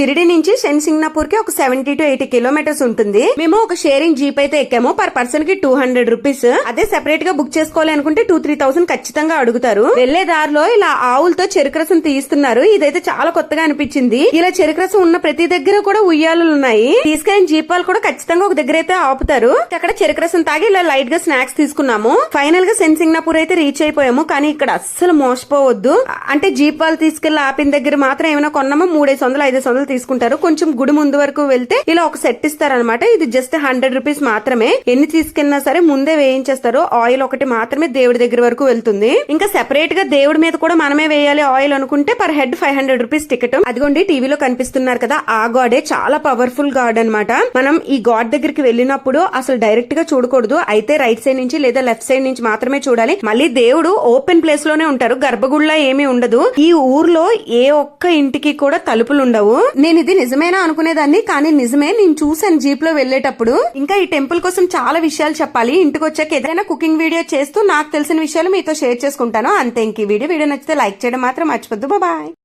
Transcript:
షిరిడి నుంచి శని కి ఒక సెవెంటీ టు ఎయిటీ కిలోమీటర్స్ ఉంటుంది. మేము ఒక షేరింగ్ జీప్ అయితే ఎక్కాము. పర్ పర్సన్కి టూ హండ్రెడ్ రూపీస్. అదే సెపరేట్గా బుక్ చేసుకోవాలి అనుకుంటే టూ త్రీ థౌసండ్ ఖచ్చితంగా అడుగుతారు. వెళ్ళే దారిలో ఇలా ఆవులతో చెరుకు రసం తీస్తున్నారు. ఇదైతే చాలా కొత్తగా అనిపించింది. ఇలా చెరుకు రసం ఉన్న ప్రతి దగ్గర కూడా ఉయ్యాలు ఉన్నాయి. తీసుకెళ్ళిన జీప్ వాళ్ళు కూడా ఖచ్చితంగా ఒక దగ్గర అయితే ఆపుతారు. అక్కడ చెరుకు రసం తాగి ఇలా లైట్గా స్నాక్స్ తీసుకున్నాము. ఫైనల్గా సెన్సింగ్నాపూర్ అయితే రీచ్ అయిపోయాము. కానీ ఇక్కడ అస్సలు మోసపోవద్దు. అంటే జీప్ వాళ్ళు తీసుకెళ్ళి ఆపిన దగ్గర మాత్రం ఏమైనా కొన్నామో? మూడేసి వందలు ఐదు వందలు తీసుకుంటారు. కొంచెం గుడి ముందు వరకు వెళ్తే ఇలా ఒక సెట్ ఇస్తారనమాట ఇది జస్ట్ హండ్రెడ్ రూపీస్ మాత్రమే. ఎన్ని తీసుకెళ్ళినా సరే ముందే వేయించేస్తారు. ఆయిల్ ఒకటి మాత్రమే దేవుడి దగ్గర వరకు వెళ్తుంది. ఇంకా సెపరేట్గా దేవుడి మీద కూడా మనమే వేయాలి ఆయిల్ అనుకుంటే per head five hundred rupees ticket అదిగోండి టీవీలో కనిపిస్తున్నారు కదా ఆ గాడే చాలా పవర్ఫుల్ గాడ్ అనమాట మనం ఈ గాడ్ దగ్గరికి వెళ్ళినప్పుడు అసలు డైరెక్ట్గా చూడకూడదు. అయితే రైట్ సైడ్ నుంచి లేదా లెఫ్ట్ సైడ్ నుంచి మాత్రమే చూడాలి. మళ్ళీ దేవుడు ఓపెన్ ప్లేస్లోనే ఉంటారు. గర్భగుడిలో ఏమీ ఉండదు. ఈ ఊర్లో ఏ ఒక్క ఇంటికి కూడా తలుపులు ఉండవు. నేను ఇది నిజమేనా అనుకునేదాన్ని కానీ నిజమే నేను చూసాను జీప్లో వెళ్ళేటప్పుడు. ఇంకా ఈ టెంపుల్ కోసం చాలా విషయాలు చెప్పాలి. ఇంటికి వచ్చాక ఏదైనా కుకింగ్ వీడియో చేస్తూ నాకు తెలిసిన విషయాలు మీతో షేర్ చేసుకుంటాను. అంతే ఇంక వీడియో వీడియో నచ్చితే లైక్ చేయడం మాత్రం మర్చిపోద్దు. బాయ్.